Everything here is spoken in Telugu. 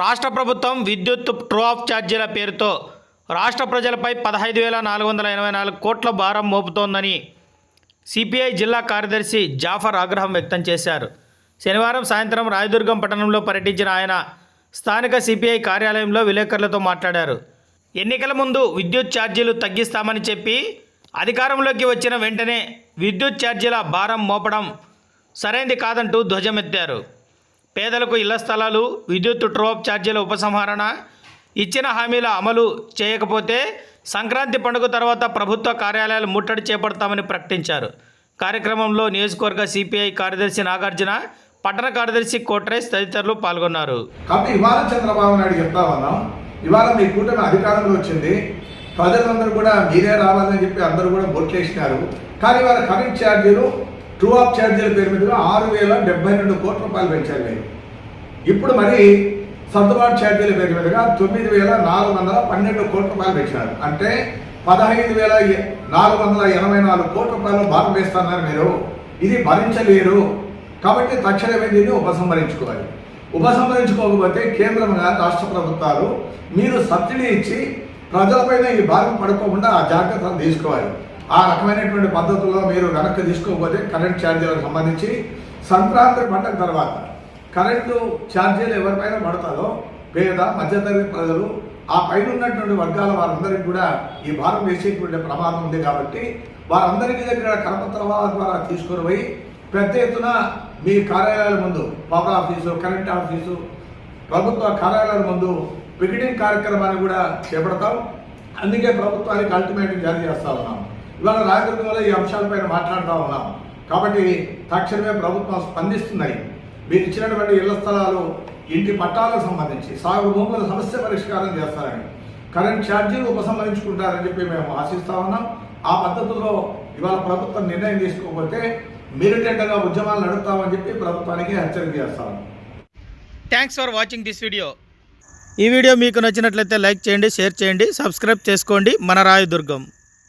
రాష్ట్ర ప్రభుత్వం విద్యుత్ ట్రూ ఆఫ్ ఛార్జీల పేరుతో రాష్ట్ర ప్రజలపై పదహైదు వేల నాలుగు వందల ఎనభై నాలుగు కోట్ల భారం మోపుతోందని సిపిఐ జిల్లా కార్యదర్శి జాఫర్ ఆగ్రహం వ్యక్తం చేశారు. శనివారం సాయంత్రం రాయదుర్గం పట్టణంలో పర్యటించిన ఆయన స్థానిక సిపిఐ కార్యాలయంలో విలేకరులతో మాట్లాడారు. ఎన్నికల ముందు విద్యుత్ ఛార్జీలు తగ్గిస్తామని చెప్పి అధికారంలోకి వచ్చిన వెంటనే విద్యుత్ ఛార్జీల భారం మోపడం సరైంది కాదంటూ ధ్వజమెత్తారు. పేదలకు ఇళ్ళ స్థలాలు విద్యుత్ ట్రోప్ ఛార్జీల ఉపసంహరణ ఇచ్చిన హామీల అమలు చేయకపోతే సంక్రాంతి పండుగ తర్వాత ప్రభుత్వ కార్యాలయాలు ముట్టడి చేపడతామని ప్రకటించారు. కార్యక్రమంలో నియోజకవర్గ సిపిఐ కార్యదర్శి నాగార్జున పట్టణ కార్యదర్శి కోట్రేస్ తదితరులు పాల్గొన్నారు. కాబట్టి ఇవాళ చంద్రబాబు నాయుడు చెప్తా ఉన్నాం. ఇవాళ మీ కూటమి అధికారంలో వచ్చింది. ప్రజలందరూ కూడా మీరే రావాలని చెప్పి అందరూ కూడా ఓట్లేసినారు కానీ వాళ్ళ కరెంట్ ఛార్జీలు ట్రూ ఆఫ్ ఛార్జీల పేరు మీదుగా ఆరు వేల డెబ్బై రెండు కోట్ల రూపాయలు పెంచారు మీరు ఇప్పుడు మరి సర్దుబాటు ఛార్జీల పేరు మీదుగా తొమ్మిది వేల నాలుగు వందల పన్నెండు కోట్ల రూపాయలు పెంచినారు అంటే పదహైదు వేల నాలుగు వందల ఎనభై నాలుగు కోట్ల రూపాయలు భారం వేస్తున్నారు మీరు. ఇది భరించలేరు. కాబట్టి తక్షణమే దీన్ని ఉపసంహరించుకోవాలి. ఉపసంహరించుకోకపోతే కేంద్రం కానీ రాష్ట్ర ప్రభుత్వాలు మీరు సబ్సిడీ ఇచ్చి ప్రజలపైన ఈ భారం పడుకోకుండా ఆ జాగ్రత్తలు తీసుకోవాలి. ఆ రకమైనటువంటి పద్ధతుల్లో మీరు వెనక్కి తీసుకోకపోతే కరెంట్ ఛార్జీలకు సంబంధించి సంక్రాంతి పండగ తర్వాత కరెంటు ఛార్జీలు ఎవరిపైన పడతారో పేద మధ్యతరగతి ప్రజలు ఆ పైన ఉన్నటువంటి వర్గాల వారందరికీ కూడా ఈ భారం వేసేటువంటి ప్రమాదం ఉంది కాబట్టి వారందరికీ దగ్గర కరపత్రాల ద్వారా తీసుకుని పోయి పెద్ద ఎత్తున మీ కార్యాలయాల ముందు పవర్ ఆఫీసు కరెంట్ ఆఫీసు ప్రభుత్వ కార్యాలయాల ముందు పికెటింగ్ కార్యక్రమాన్ని కూడా చేపడతాం. అందుకే ప్రభుత్వానికి అల్టిమేటం జారీ చేస్తా ఉన్నాం. ఇవాళ రాజకీయంలో ఈ అంశాలపైన మాట్లాడుతూ ఉన్నాం కాబట్టి తక్షణమే ప్రభుత్వం స్పందిస్తున్నాయి మీరు ఇచ్చినటువంటి ఇళ్ళ స్థలాలు ఇంటి పట్టాలకు సంబంధించి సాగు భూముల సమస్య పరిష్కారం చేస్తారని. కరెంట్ ఛార్జీలు ఉపసంహరించుకుంటారని చెప్పి మేము ఆశిస్తా ఉన్నాం. ఆ పద్ధతిలో ఇవాళ ప్రభుత్వం నిర్ణయం తీసుకోకపోతే మిరిటెండగా ఉద్యమాలు నడుపుతామని చెప్పి ప్రభుత్వానికి హెచ్చరిక చేస్తాం thanks for watching this video ఈ వీడియో మీకు నచ్చినట్లయితే లైక్ చేయండి షేర్ చేయండి సబ్స్క్రైబ్ చేసుకోండి. మన రాయదుర్గం.